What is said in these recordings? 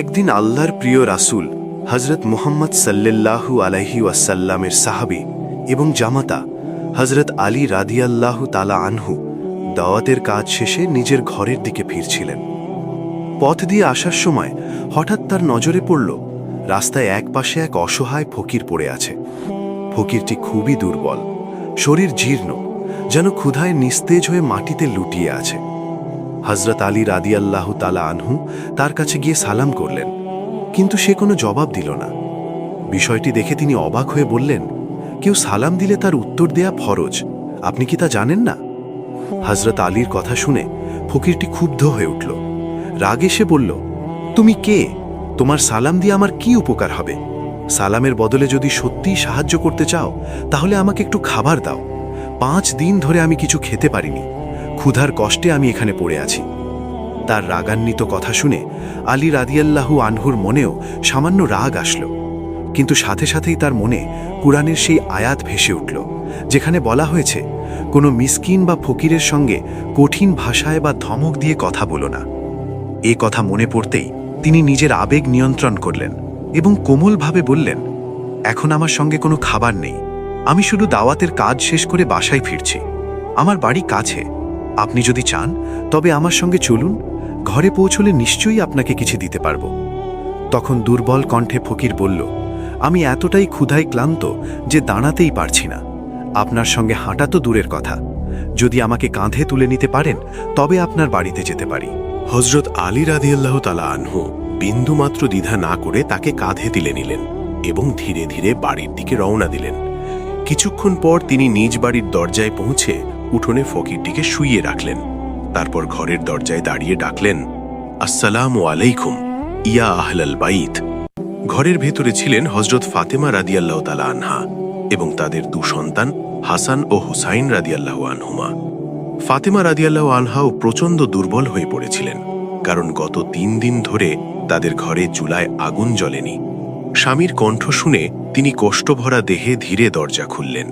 একদিন আল্লাহর প্রিয় রাসূল হজরত মুহাম্মদ সাল্লাল্লাহু আলাইহি ওয়াসাল্লামের সাহাবি এবং জামাতা হজরত আলী রাদিয়াল্লাহু তালা আনহু দাওয়াতের কাজ শেষে নিজের ঘরের দিকে ফিরছিলেন। পথ দিয়ে আসার সময় হঠাৎ তার নজরে পড়ল, রাস্তায় এক পাশে এক অসহায় ফকির পড়ে আছে। ফকিরটি খুবই দুর্বল, শরীর জীর্ণ, যেন ক্ষুধায় নিস্তেজ হয়ে মাটিতে লুটিয়ে আছে। হজরত আলী রাদিয়াল্লাহু তালা আনহু তার কাছে গিয়ে সালাম করলেন, কিন্তু সে কোনো জবাব দিল না। বিষয়টি দেখে তিনি অবাক হয়ে বললেন, কেউ সালাম দিলে তার উত্তর দেয়া ফরজ, আপনি কি তা জানেন না? হজরত আলীর কথা শুনে ফকিরটি ক্ষুব্ধ হয়ে উঠল। রাগে সে বলল, তুমি কে? তোমার সালাম দিয়ে আমার কি উপকার হবে? সালামের বদলে যদি সত্যিই সাহায্য করতে চাও, তাহলে আমাকে একটু খাবার দাও। পাঁচ দিন ধরে আমি কিছু খেতে পারিনি। ক্ষুধার কষ্টে আমি এখানে পড়ে আছি। তার রাগান্বিত কথা শুনে আলী রাদিয়াল্লাহু আনহুর মনেও সামান্য রাগ আসলো। কিন্তু সাথে সাথেই তার মনে কুরআনের সেই আয়াত ভেসে উঠল, যেখানে বলা হয়েছে, কোনো মিসকিন বা ফকিরের সঙ্গে কঠিন ভাষায় বা ধমক দিয়ে কথা বলো না। এ কথা মনে পড়তেই তিনি নিজের আবেগ নিয়ন্ত্রণ করলেন এবং কোমলভাবে বললেন, এখন আমার সঙ্গে কোনো খাবার নেই। আমি শুধু দাওয়াতের কাজ শেষ করে বাসায় ফিরছি। আমার বাড়ি কাছে। আপনি যদি চান, তবে আমার সঙ্গে চলুন, ঘরে পৌঁছলে নিশ্চয়ই আপনাকে কিছু দিতে পারব। তখন দুর্বল কণ্ঠে ফকির বলল, আমি এতটাই ক্ষুধায় ক্লান্ত যে দাঁড়াতেই পারছি না। আপনার সঙ্গে হাঁটা তো দূরের কথা। যদি আমাকে কাঁধে তুলে নিতে পারেন, তবে আপনার বাড়িতে যেতে পারি। হজরত আলী রাদিয়াল্লাহ তালা আনহু বিন্দুমাত্র দ্বিধা না করে তাকে কাঁধে তুলে নিলেন এবং ধীরে ধীরে বাড়ির দিকে রওনা দিলেন। কিছুক্ষণ পর তিনি নিজ বাড়ির দরজায় পৌঁছে উঠোনে ফকিরটিকে শুইয়ে রাখলেন। তারপর ঘরের দরজায় দাঁড়িয়ে ডাকলেন, আসসালাম আলাইকুম, ইয়া আহলাল বাইত। ঘরের ভেতরে ছিলেন হজরত ফাতেমা রাদিয়াল্লাহ তালা আনহা এবং তাদের দু সন্তান হাসান ও হুসাইন রাদিয়াল্লাহ আনহুমা। ফাতেমা রাদিয়াল্লাহ আনহাও প্রচণ্ড দুর্বল হয়ে পড়েছিলেন, কারণ গত তিন দিন ধরে তাদের ঘরে চুলায় আগুন জ্বলেনি। স্বামীর কণ্ঠ শুনে তিনি কষ্টভরা দেহে ধীরে দরজা খুললেন।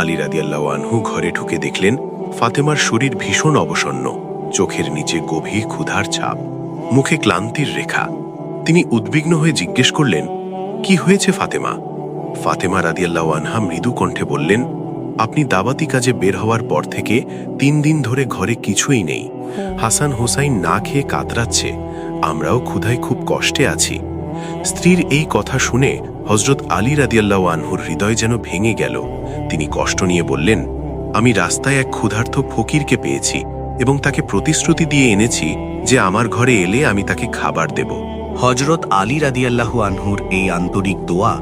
আলী রাদিয়াল্লাহ আনহু ঘরে ঢুকে দেখলেন ফাতেমার শরীর ভীষণ অবসন্ন, চোখের নিচে গভীর ক্ষুধার ছাপ, মুখে ক্লান্তির রেখা। তিনি উদ্বিগ্ন হয়ে জিজ্ঞেস করলেন, কি হয়েছে ফাতেমা? ফাতেমা রাদিয়াল্লাহ আনহা মৃদু কণ্ঠে বললেন, আপনি দাবাতি কাজে বের হওয়ার পর থেকে তিন দিন ধরে ঘরে কিছুই নেই। হাসান হোসাইন না খেয়ে কাতরাচ্ছে, আমরাও ক্ষুধায় খুব কষ্টে আছি। স্ত্রীর এই কথা শুনে হজরত আলী রাদিয়াল্লাহ আনহুর হৃদয় যেন ভেঙে গেল। তিনি কষ্ট নিয়ে বললেন, আমি রাস্তায় এক ক্ষুধার্ত ফকিরকে পেয়েছি এবং তাকে প্রতিশ্রুতি দিয়ে এনেছি যে আমার ঘরে এলে আমি তাকে খাবার দেব। হজরত আলী রাদিয়াল্লাহু আনহুর এই আন্তরিক দোয়া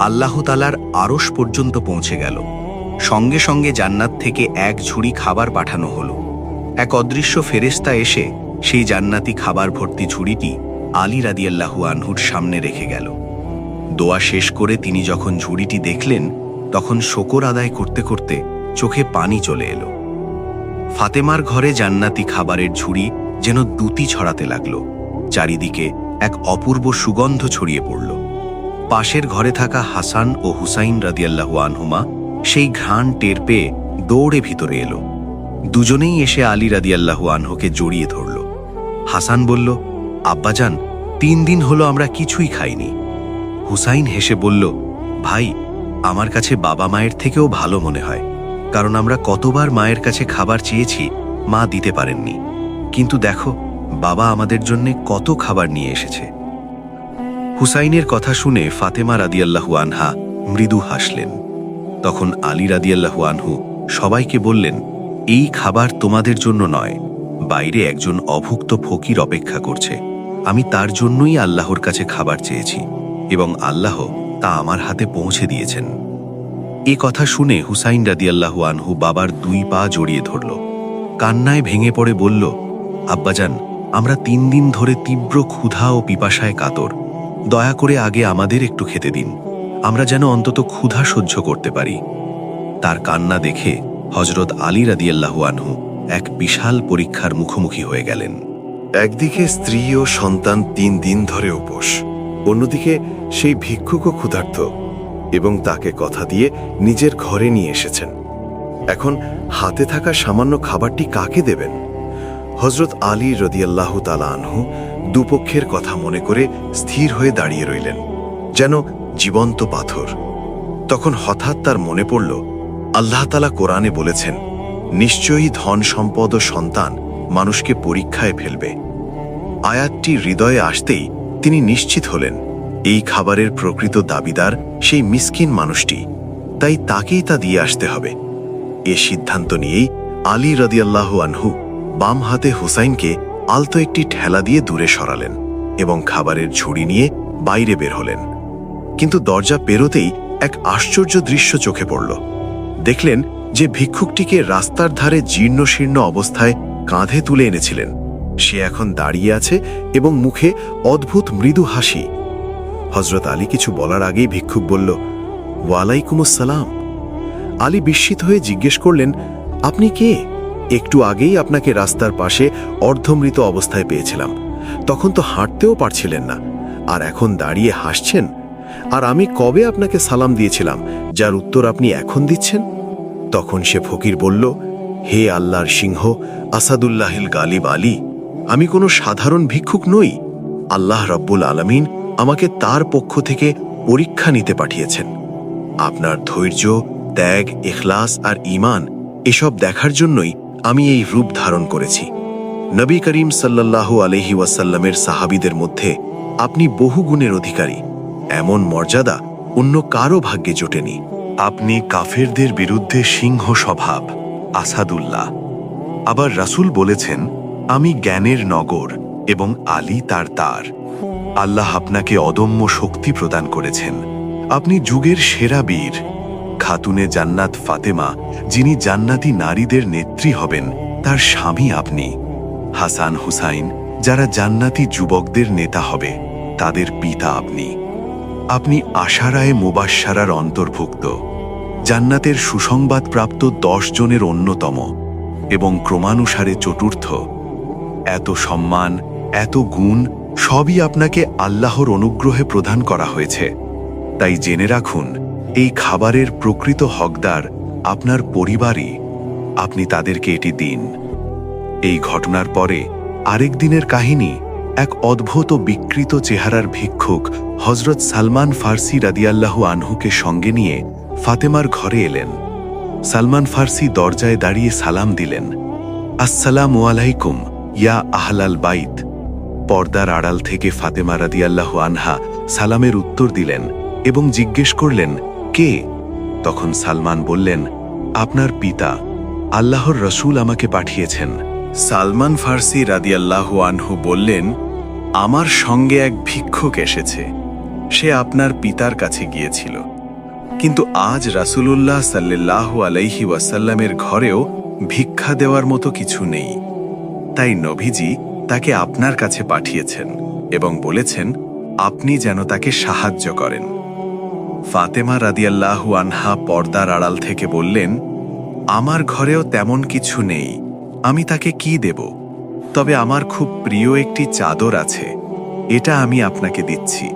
আল্লাহ তালার আরশ পর্যন্ত পৌঁছে গেল। সঙ্গে সঙ্গে জান্নাত থেকে এক ঝুড়ি খাবার পাঠানো হলো। এক অদৃশ্য ফেরেস্তা এসে সেই জান্নাতি খাবার ভর্তি ঝুড়িটি আলী রাদিয়াল্লাহু আনহুর সামনে রেখে গেল। দোয়া শেষ করে তিনি যখন ঝুড়িটি দেখলেন তখন শকর আদায় করতে করতে চোখে পানি চলে এলো। ফাতেমার ঘরে জান্নাতি খাবারের ঝুড়ি যেন দুতি ছড়াতে লাগল। চারিদিকে এক অপূর্ব সুগন্ধ ছড়িয়ে পড়ল। পাশের ঘরে থাকা হাসান ও হুসাইন রাদিয়াল্লাহু আনহুমা সেই ঘ্রাণ টের পেয়ে দৌড়ে ভিতরে এলো। দুজনেই এসে আলী রাদিয়াল্লাহু আনহুকে জড়িয়ে ধরল। হাসান বলল, আব্বাজান, তিন দিন হলো আমরা কিছুই খাইনি। হুসাইন হেসে বলল, ভাই আমার কাছে বাবা মায়ের থেকেও ভালো মনে হয়, কারণ আমরা কতবার মায়ের কাছে খাবার চেয়েছি, মা দিতে পারেননি। কিন্তু দেখো, বাবা আমাদের জন্য কত খাবার নিয়ে এসেছে। হুসাইনের কথা শুনে ফাতেমা রাদিয়াল্লাহু আনহা মৃদু হাসলেন। তখন আলী রাদিয়াল্লাহু আনহু সবাইকে বললেন, এই খাবার তোমাদের জন্য নয়, বাইরে একজন অভুক্ত ফকির অপেক্ষা করছে। আমি তার জন্যই আল্লাহর কাছে খাবার চেয়েছি এবং আল্লাহ তা আমার হাতে পৌঁছে দিয়েছেন। এ কথা শুনে হুসাইন রাদিয়াল্লাহু আনহু বাবার দুই পা জড়িয়ে ধরল। কান্নায় ভেঙে পড়ে বলল, আব্বাজান, আমরা তিন দিন ধরে তীব্র ক্ষুধা ও পিপাসায় কাতর। দয়া করে আগে আমাদের একটু খেতে দিন। আমরা যেন অন্তত ক্ষুধা সহ্য করতে পারি। তার কান্না দেখে হজরত আলী রাদিয়াল্লাহু আনহু এক বিশাল পরীক্ষার মুখোমুখি হয়ে গেলেন। একদিকে স্ত্রী ও সন্তান তিন দিন ধরে উপোস অন্যদিকে, সেই ভিক্ষুকও ক্ষুধার্ত এবং তাকে কথা দিয়ে নিজের ঘরে নিয়ে এসেছেন। এখন হাতে থাকা সামান্য খাবারটি কাকে দেবেন? হজরত আলী রদিয়াল্লাহ তালা আনহু দুপক্ষের কথা মনে করে স্থির হয়ে দাঁড়িয়ে রইলেন, যেন জীবন্ত পাথর। তখন হঠাৎ তার মনে পড়ল, আল্লাহ তালা কোরআনে বলেছেন, নিশ্চয়ই ধন সম্পদ ও সন্তান মানুষকে পরীক্ষায় ফেলবে। আয়াতটি হৃদয়ে আসতেই তিনি নিশ্চিত হলেন, এই খাবারের প্রকৃত দাবিদার সেই মিসকিন মানুষটি, তাই তাকেই তা দিয়ে আসতে হবে। এ সিদ্ধান্ত নিয়েই আলী রদিয়াল্লাহ আনহু বাম হাতে হুসাইনকে আলতো একটি ঠেলা দিয়ে দূরে সরালেন এবং খাবারের ঝুড়ি নিয়ে বাইরে বের হলেন। কিন্তু দরজা পেরোতেই এক আশ্চর্য দৃশ্য চোখে পড়ল। দেখলেন যে ভিক্ষুকটিকে রাস্তার ধারে জীর্ণ শীর্ণ অবস্থায় কাঁধে তুলে এনেছিলেন। সে এখন দাঁড়িয়ে আছে এবং মুখে অদ্ভুত মৃদু হাসি। হজরত আলী কিছু বলার আগেই ভিক্ষুক বলল ওয়ালাইকুমুসসালাম আলী বিস্মিত হয়ে জিজ্ঞেস করলেন, আপনি কে? একটু আগেই আপনাকে রাস্তার পাশে অর্ধমৃত অবস্থায় পেয়েছিলাম। তখন তো হাঁটতেও পারছিলেন না। আর এখন দাঁড়িয়ে হাসছেন? আর আমি কবে আপনাকে সালাম দিয়েছিলাম, যার উত্তর আপনি এখন দিচ্ছেন? তখন সে ফকির বলল, হে আল্লাহর সিংহ, আসাদুল্লাহিল গালিব আলী। আমি কোনো সাধারণ ভিক্ষুক নই। আল্লাহ রব্বুল আলমিন আমাকে তার পক্ষ থেকে পরীক্ষা নিতে পাঠিয়েছেন। আপনার ধৈর্য, ত্যাগ এখলাস আর ঈমান এসব দেখার জন্যই আমি এই রূপ ধারণ করেছি। নবী করিম সাল্লাল্লাহু আলহি ওয়াসাল্লামের সাহাবিদের মধ্যে আপনি বহু গুণের অধিকারী। এমন মর্যাদা অন্য কারও ভাগ্যে জোটেনি। আপনি কাফেরদের বিরুদ্ধে সিংহ স্বভাব, আসাদুল্লাহ। আবার রাসূল বলেছেন আমি জ্ঞানের নগর এবং আলী তার তার। আল্লাহ আপনাকে অদম্য শক্তি প্রদান করেছেন। আপনি যুগের সেরা বীর। খাতুনে জান্নাত ফাতেমা, যিনি জান্নাতি নারীদের নেত্রী হবেন, তার স্বামী আপনি। হাসান হুসাইন, যারা জান্নাতি যুবকদের নেতা হবে, তাদের পিতা আপনি। আপনি আশারায় মুবাসারার অন্তর্ভুক্ত। জান্নাতের সুসংবাদপ্রাপ্ত দশ জনের অন্যতম এবং ক্রমানুসারে চতুর্থ। এত সম্মান, এত গুণ, সবই আপনাকে আল্লাহর অনুগ্রহে প্রদান করা হয়েছে। তাই জেনে রাখুন, এই খাবারের প্রকৃত হকদার আপনার পরিবারই। আপনি তাদেরকে এটি দিন। এই ঘটনার পরে আরেক দিনের কাহিনী এক অদ্ভুত বিকৃত চেহারার ভিক্ষুক হজরত সালমান ফার্সি রাদিয়াল্লাহু আনহুকে সঙ্গে নিয়ে ফাতেমার ঘরে এলেন। সালমান ফার্সি দরজায় দাঁড়িয়ে সালাম দিলেন। আসসালামু আলাইকুম। ইয়া আহলাল বাইত। পর্দার আড়াল থেকে ফাতেমা রাদিয়াল্লাহু আনহা সালামের উত্তর দিলেন এবং জিজ্ঞেস করলেন, কে? তখন সালমান বললেন, আপনার পিতা। আল্লাহর রসূল আমাকে পাঠিয়েছেন। সালমান ফার্সি রাদিয়াল্লাহু আনহু বললেন, আমার সঙ্গে এক ভিক্ষুক এসেছে। সে আপনার পিতার কাছে গিয়েছিল। কিন্তু আজ রাসূলুল্লাহ সাল্লাল্লাহু আলাইহি ওয়াসাল্লামের ঘরেও ভিক্ষা দেওয়ার মতো কিছু নেই। তাই নভিজি তাকে আপনার কাছে পাঠিয়েছেন এবং বলেছেন, আপনি যেন তাকে সাহায্য করেন। ফাতেমা রাদিয়াল্লাহু আনহা পর্দার আড়াল থেকে বললেন, আমার ঘরেও তেমন কিছু নেই, আমি তাকে কি দেব? তবে আমার খুব প্রিয় একটি চাদর আছে, এটা আমি আপনাকে দিচ্ছি।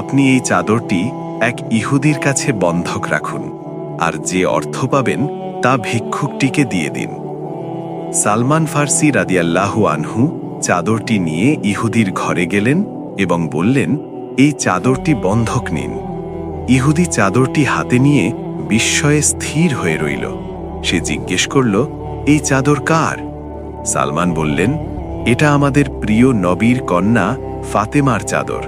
আপনি এই চাদরটি এক ইহুদির কাছে বন্ধক রাখুন, আর যে অর্থ পাবেন তা ভিক্ষুকটিকে দিয়ে দিন। সালমান ফার্সি রাদিয়াল্লাহু আনহু চাদরটি নিয়ে ইহুদির ঘরে গেলেন এবং বললেন, এই চাদরটি বন্ধক নিন। ইহুদি চাদরটি হাতে নিয়ে বিস্ময়ে স্থির হয়ে রইল। সে জিজ্ঞেস করল, এই চাদর কার? সালমান বললেন, এটা আমাদের প্রিয় নবীর কন্যা ফাতেমার চাদর।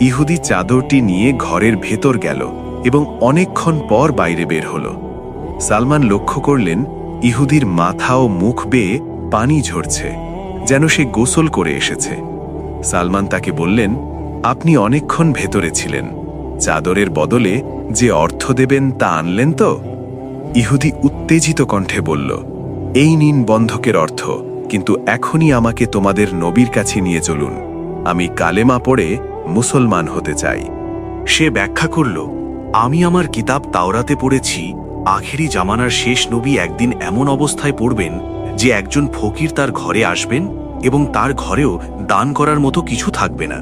ইহুদি চাদরটি নিয়ে ঘরের ভেতর গেল এবং অনেকক্ষণ পর বাইরে বের হল। সালমান লক্ষ্য করলেন ইহুদির মাথা ও মুখ বেয়ে পানি ঝরছে, যেন সে গোসল করে এসেছে। সালমান তাকে বললেন, আপনি অনেকক্ষণ ভেতরে ছিলেন। চাদরের বদলে যে অর্থ দেবেন তা আনলেন তো? ইহুদি উত্তেজিত কণ্ঠে বলল, এই নিন বন্ধকের অর্থ, কিন্তু এখনই আমাকে তোমাদের নবীর কাছে নিয়ে চলুন। আমি কালেমা পড়ে মুসলমান হতে চাই। সে ব্যাখ্যা করল, আমি আমার কিতাব তাওরাতে পড়েছি আখেরি জামানার শেষ নবী একদিন এমন অবস্থায় পড়বেন যে একজন ফকির তার ঘরে আসবেন এবং তার ঘরেও দান করার মতো কিছু থাকবে না।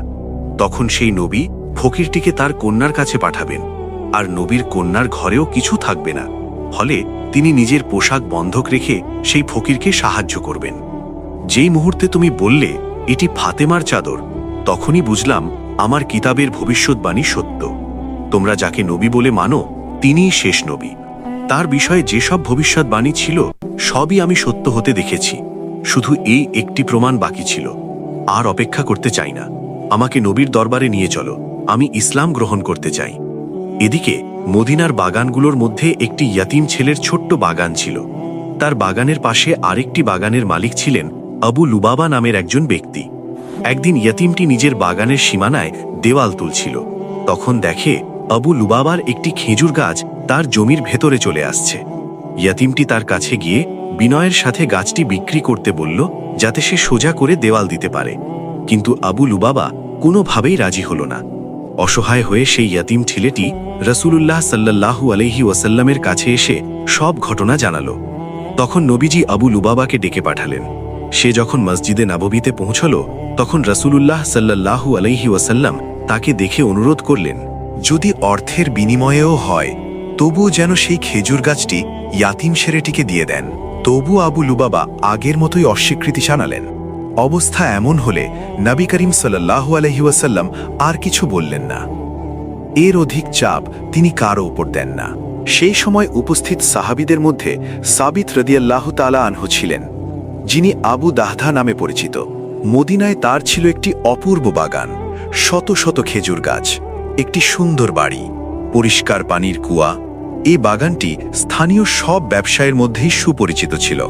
তখন সেই নবী ফকিরটিকে তার কন্যার কাছে পাঠাবেন, আর নবীর কন্যার ঘরেও কিছু থাকবে না। ফলে তিনি নিজের পোশাক বন্ধক রেখে সেই ফকিরকে সাহায্য করবেন। যেই মুহূর্তে তুমি বললে, এটি ফাতেমার চাদর তখনই বুঝলাম আমার কিতাবের ভবিষ্যৎবাণী সত্য। তোমরা যাকে নবী বলে মানো, তিনিই শেষ নবী। তার বিষয়ে যেসব ভবিষ্যৎবাণী ছিল, সবই আমি সত্য হতে দেখেছি। শুধু এই একটি প্রমাণ বাকি ছিল। আর অপেক্ষা করতে চাই না। আমাকে নবীর দরবারে নিয়ে চলো। আমি ইসলাম গ্রহণ করতে চাই। এদিকে, মদিনার বাগানগুলোর মধ্যে একটি ইয়াতিম ছেলের ছোট্ট বাগান ছিল। তার বাগানের পাশে আরেকটি বাগানের মালিক ছিলেন আবু লুবাবা নামের একজন ব্যক্তি। একদিন ইয়াতিমটি নিজের বাগানের সীমানায় দেওয়াল তুলছিল। তখন দেখে আবু লুবাবার একটি খেজুর গাছ তার জমির ভেতরে চলে আসছে। ইয়াতিমটি তার কাছে গিয়ে বিনয়ের সাথে গাছটি বিক্রি করতে বলল, যাতে সে সোজা করে দেওয়াল দিতে পারে। কিন্তু আবু লুবাবা কোনোভাবেই রাজি হল না। অসহায় হয়ে সেই ইয়াতিম ছেলেটি রসুলুল্লাহ সাল্লাল্লাহু আলহি ওয়াসাল্লামের কাছে এসে সব ঘটনা জানাল। তখন নবীজি আবু লুবাবাকে ডেকে পাঠালেন। সে যখন মসজিদে নাববিতে পৌঁছল, তখন রসুলুল্লাহ সাল্লাল্লাহু আলহি ওয়াসাল্লাম তাকে দেখে অনুরোধ করলেন, যদি অর্থের বিনিময়েও হয় তবুও যেন সেই খেজুর গাছটি ইয়াতিম সেরেটিকে দিয়ে দেন। তবু আবু লুবাবা আগের মতোই অস্বীকৃতি জানালেন। অবস্থা এমন হলে নবী করিম সাল্লাহু আলহিউসাল্লাম আর কিছু বললেন না। এর অধিক চাপ তিনি কারও উপর দেন না। সেই সময় উপস্থিত সাহাবিদের মধ্যে সাবিত রদিয়াল্লাহ তালা আনহু ছিলেন, যিনি আবু দাহধা নামে পরিচিত। মদিনায় তার ছিল একটি অপূর্ব বাগান, শত শত খেজুর গাছ, একটি সুন্দর বাড়ি, পরিষ্কার পানির কুয়া এই বাগানটি স্থানীয় সব ব্যবসায়ের মধ্যেই সুপরিচিত ছিল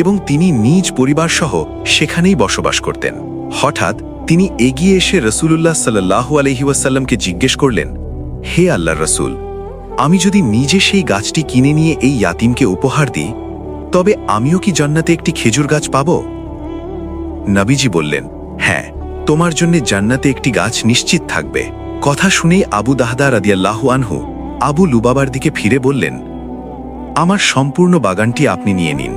এবং তিনি নিজ পরিবারসহ সেখানেই বসবাস করতেন। হঠাৎ তিনি এগিয়ে এসে রসুলুল্লাহ সাল্লাহ আলহিউসাল্লামকে জিজ্ঞেস করলেন, হে আল্লাহ রসুল, আমি যদি নিজে সেই গাছটি কিনে নিয়ে এই ইয়াতিমকে উপহার দিই, তবে আমিও কি জান্নাতে একটি খেজুর গাছ পাব? নবীজি বললেন হ্যাঁ তোমার জন্য জান্নাতে একটি গাছ নিশ্চিত থাকবে। কথা শুনেই আবু দাহদা রাদিয়াল্লাহু আনহু আবু লুবাবার দিকে ফিরে বললেন, আমার সম্পূর্ণ বাগানটি আপনি নিয়ে নিন,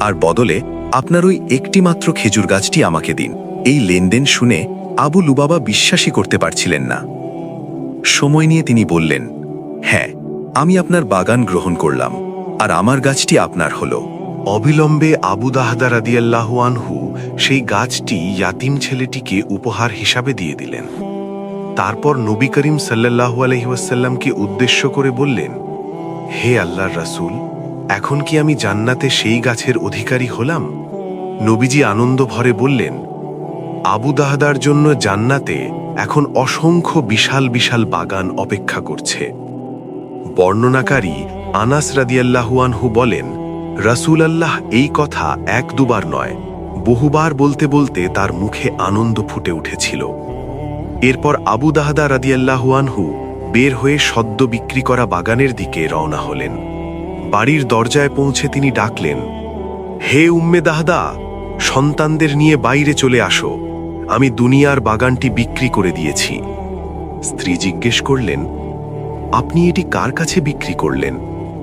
আর বদলে আপনার ওই একটিমাত্র খেজুর গাছটি আমাকে দিন। এই লেনদেন শুনে আবু লুবাবা বিশ্বাসই করতে পারছিলেন না। সময় নিয়ে তিনি বললেন হ্যাঁ আমি আপনার বাগান গ্রহণ করলাম, আর আমার গাছটি আপনার হলো। অবিলম্বে আবু দাহদা রাদিয়াল্লাহু আনহু সেই গাছটি ইয়াতিম ছেলেটিকে উপহার হিসাবে দিয়ে দিলেন। তারপর নবী করিম সাল্লাল্লাহু আলহিউসাল্লামকে উদ্দেশ্য করে বললেন, হে আল্লাহর রাসূল, এখন কি আমি জান্নাতে সেই গাছের অধিকারী হলাম? নবীজি আনন্দ ভরে বললেন, আবু দাহদার জন্য জান্নাতে এখন অসংখ্য বিশাল বিশাল বাগান অপেক্ষা করছে। বর্ণনাকারী আনাস রাদিয়াল্লাহু আনহু বলেন রাসূল আল্লাহ এই কথা এক দুবার নয়, বহুবার বলতে বলতে তার মুখে আনন্দ ফুটে উঠেছিল। এরপর আবু দাহদা রাদিয়াল্লাহু আনহু বের হয়ে সদ্য বিক্রি করা বাগানের দিকে রওনা হলেন। বাড়ির দরজায় পৌঁছে তিনি ডাকলেন, হে উম্মে দাহদা, সন্তানদের নিয়ে বাইরে চলে আসো। আমি দুনিয়ার বাগানটি বিক্রি করে দিয়েছি। স্ত্রী জিজ্ঞেস করলেন, আপনি এটি কার কাছে বিক্রি করলেন?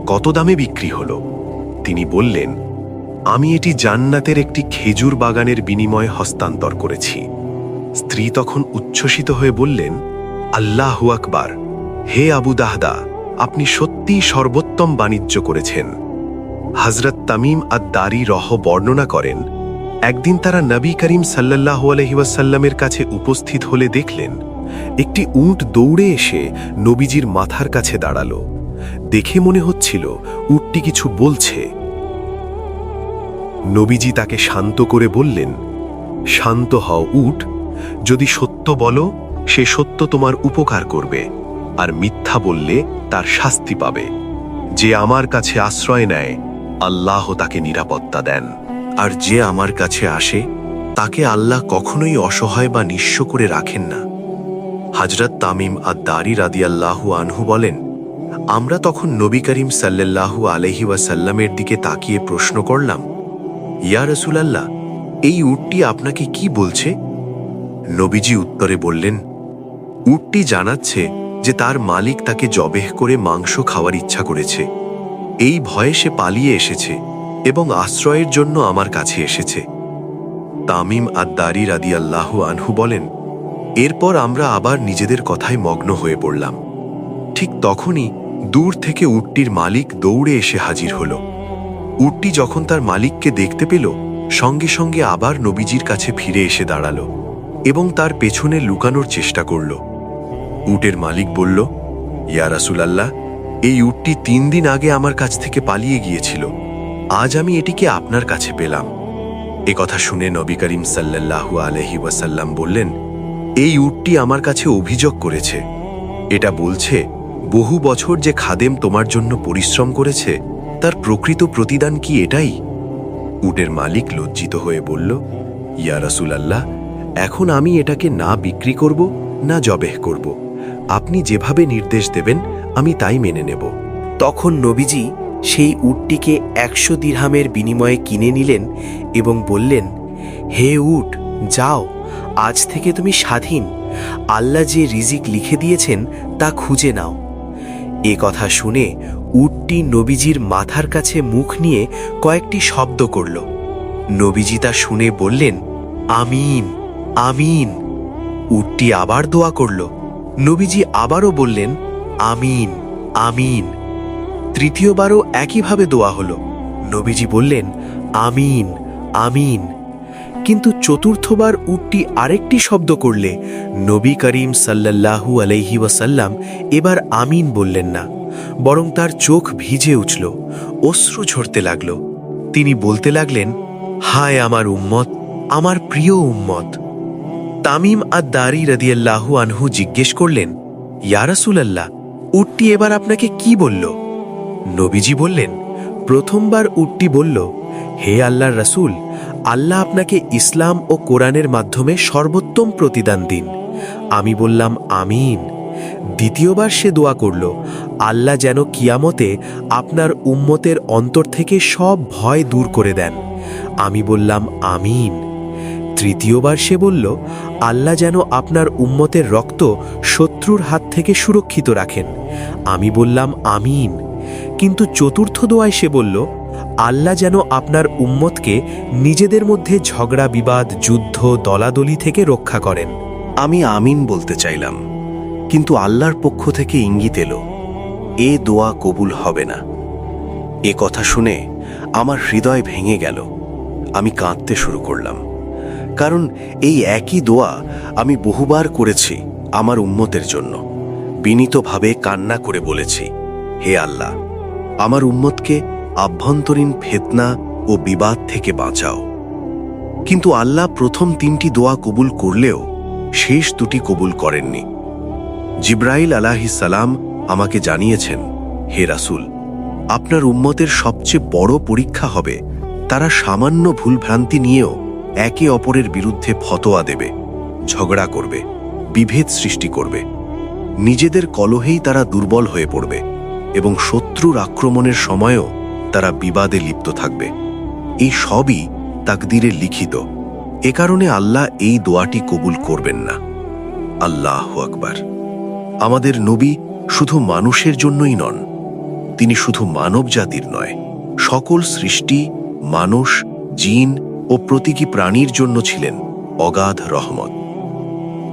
কত দামে বিক্রি হলো? তিনি বললেন, আমি এটি জান্নাতের একটি খেজুর বাগানের বিনিময়ে হস্তান্তর করেছি। স্ত্রী তখন উচ্ছ্বসিত হয়ে বললেন, আল্লাহ আকবার। হে আবু দাহদা, আপনি সত্যিই সর্বোত্তম বাণিজ্য করেছেন। হজরত তামিম আদ দারি রহ বর্ণনা করেন, একদিন তারা নবী করিম সাল্লাহ আলহিউসাল্লামের কাছে উপস্থিত হলে দেখলেন, একটি উট দৌড়ে এসে নবীজির মাথার কাছে দাঁড়াল। দেখে মনে হচ্ছিল, উটটি কিছু বলছে। নবীজি তাকে শান্ত করে বললেন, শান্ত হও উট যদি সত্য বলো, সে সত্য তোমার উপকার করবে, আর মিথ্যা বললে তার শাস্তি পাবে। যে আমার কাছে আশ্রয় নেয়, আল্লাহ তাকে নিরাপত্তা দেন। আর যে আমার কাছে আসে, তাকে আল্লাহ কখনোই অসহায় বা নিঃস্ব করে রাখেন না। হাজরত তামিম আর দারি রাদিয়াল্লাহু আনহু বলেন, আমরা তখন নবী করিম সাল্লাল্লাহু আলহি ওয়াসাল্লামের দিকে তাকিয়ে প্রশ্ন করলাম, ইয়া রসুলাল্লাহ, এই উটটি আপনাকে কি বলছে? নবীজি উত্তরে বললেন, উটটি জানাচ্ছে যে তার মালিক তাকে জবেহ করে মাংস খাওয়ার ইচ্ছা করেছে। এই ভয়ে সে পালিয়ে এসেছে এবং আশ্রয়ের জন্য আমার কাছে এসেছে। তামিম আদ্দারি রাদি আল্লাহ আনহু বলেন, এরপর আমরা আবার নিজেদের কথায় মগ্ন হয়ে পড়লাম। ঠিক তখনই দূর থেকে উটটির মালিক দৌড়ে এসে হাজির হল। উটটি যখন তার মালিককে দেখতে পেল, সঙ্গে সঙ্গে আবার নবীজির কাছে ফিরে এসে দাঁড়াল। এবং তার পেছনে লুকানোর চেষ্টা করল। উটের মালিক বলল, ইয়া রাসূলাল্লাহ, এই উটটি তিন দিন আগে আমার কাছ থেকে পালিয়ে গিয়েছিল। আজ আমি এটিকে আপনার কাছে পেলাম। এ কথা শুনে নবী করিম সাল্লাল্লাহু আলহি ওয়াসাল্লাম বললেন, এই উটটি আমার কাছে অভিযোগ করেছে। এটা বলছে, বহু বছর যে খাদেম তোমার জন্য পরিশ্রম করেছে, তার প্রকৃত প্রতিদান কি এটাই? উটের মালিক লজ্জিত হয়ে বলল, ইয়া রাসূলাল্লাহ এখন আমি এটাকে না বিক্রি করব, না জবেহ করব। আপনি যেভাবে নির্দেশ দেবেন, আমি তাই মেনে নেব। তখন নবীজি সেই উটটিকে একশো দিরহামের বিনিময়ে কিনে নিলেন এবং বললেন, হে উট, যাও, আজ থেকে তুমি স্বাধীন। আল্লাহ যে রিজিক লিখে দিয়েছেন, তা খুঁজে নাও। এ কথা শুনে উটটি নবীজির মাথার কাছে মুখ নিয়ে কয়েকটি শব্দ করল। নবীজি তা শুনে বললেন, আমিন। আমিন। উটটি আবার দোয়া করল। নবীজি আবারও বললেন, আমিন আমিন। তৃতীয়বারও একইভাবে দোয়া হলো। নবীজি বললেন, আমিন আমিন। কিন্তু চতুর্থবার উটটি আরেকটি শব্দ করলে নবী করিম সাল্লাল্লাহু আলাইহি ওয়াসাল্লাম এবার আমিন বললেন না, বরং তার চোখ ভিজে উঠল, অশ্রু ঝরতে লাগল। তিনি বলতে লাগলেন, হায় আমার উম্মত, আমার প্রিয় উম্মত। তামিম আর দারি রদিয়াল্লাহু আনহু জিজ্ঞেস করলেন ইয়ারাসুলাল্লাহ উটটি এবার আপনাকে কি বলল? নবীজি বললেন, প্রথমবার উটটি বলল, হে আল্লাহর রাসূল, আল্লাহ আপনাকে ইসলাম ও কোরআনের মাধ্যমে সর্বোত্তম প্রতিদান দিন। আমি বললাম, আমিন। দ্বিতীয়বার সে দোয়া করল, আল্লাহ যেন কিয়ামতে আপনার উম্মতের অন্তর থেকে সব ভয় দূর করে দেন। আমি বললাম, আমিন। তৃতীয়বার সে বলল, আল্লাহ যেন আপনার উম্মতের রক্ত শত্রুর হাত থেকে সুরক্ষিত রাখেন। আমি বললাম, আমিন। কিন্তু চতুর্থ দোয়ায় সে বলল, আল্লাহ যেন আপনার উম্মতকে নিজেদের মধ্যে ঝগড়া, বিবাদ, যুদ্ধ, দলাদলি থেকে রক্ষা করেন। আমি আমিন বলতে চাইলাম, কিন্তু আল্লাহর পক্ষ থেকে ইঙ্গিত এলো, এ দোয়া কবুল হবে না। এ কথা শুনে আমার হৃদয় ভেঙে গেল। আমি কাঁদতে শুরু করলাম। কারণ এই একই দোয়া আমি বহুবার করেছি আমার উম্মতের জন্য। বিনীতভাবে কান্না করে বলেছি, হে আল্লাহ, আমার উম্মতকে আভ্যন্তরীণ ফেতনা ও বিবাদ থেকে বাঁচাও। কিন্তু আল্লাহ প্রথম তিনটি দোয়া কবুল করলেও শেষ দুটি কবুল করেননি। জিব্রাইল সালাম আমাকে জানিয়েছেন, হে রাসূল, আপনার উম্মতের সবচেয়ে বড় পরীক্ষা হবে তারা সামান্য ভুলভ্রান্তি নিয়েও একে অপরের বিরুদ্ধে ফতোয়া দেবে, ঝগড়া করবে, বিভেদ সৃষ্টি করবে। নিজেদের কলহেই তারা দুর্বল হয়ে পড়বে এবং শত্রুর আক্রমণের সময়ও তারা বিবাদে লিপ্ত থাকবে। এই সবই তাকদিরে লিখিত। এ কারণে আল্লাহ এই দোয়াটি কবুল করবেন না। আল্লাহ আকবার। আমাদের নবী শুধু মানুষের জন্যই নন, তিনি শুধু মানব জাতির নয়, সকল সৃষ্টি, মানুষ, জিন ও প্রতীকী প্রাণীর জন্য ছিলেন অগাধ রহমত।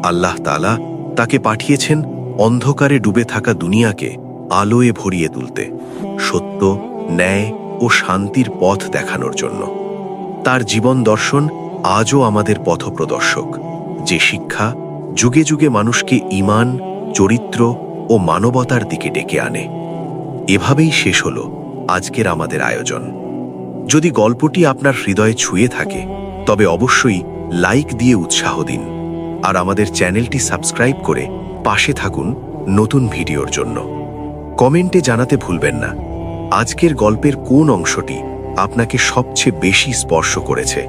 আল্লাহ তালা তাকে পাঠিয়েছেন অন্ধকারে ডুবে থাকা দুনিয়াকে আলোয় ভরিয়ে তুলতে, সত্য, ন্যায় ও শান্তির পথ দেখানোর জন্য। তার জীবন দর্শন আজও আমাদের পথপ্রদর্শক, যে শিক্ষা যুগে যুগে মানুষকে ইমান চরিত্র ও মানবতার দিকে ডেকে আনে। এভাবেই শেষ হল আজকের আমাদের আয়োজন। যদি গল্পটি আপনার হৃদয়ে ছুঁয়ে থাকে, তবে অবশ্যই লাইক দিয়ে উৎসাহ দিন। আর আমাদের চ্যানেলটি সাবস্ক্রাইব করে পাশে থাকুন নতুন ভিডিওর জন্য। কমেন্টে জানাতে ভুলবেন না। আজকের গল্পের কোন অংশটি আপনাকে সবচেয়ে বেশি স্পর্শ করেছে?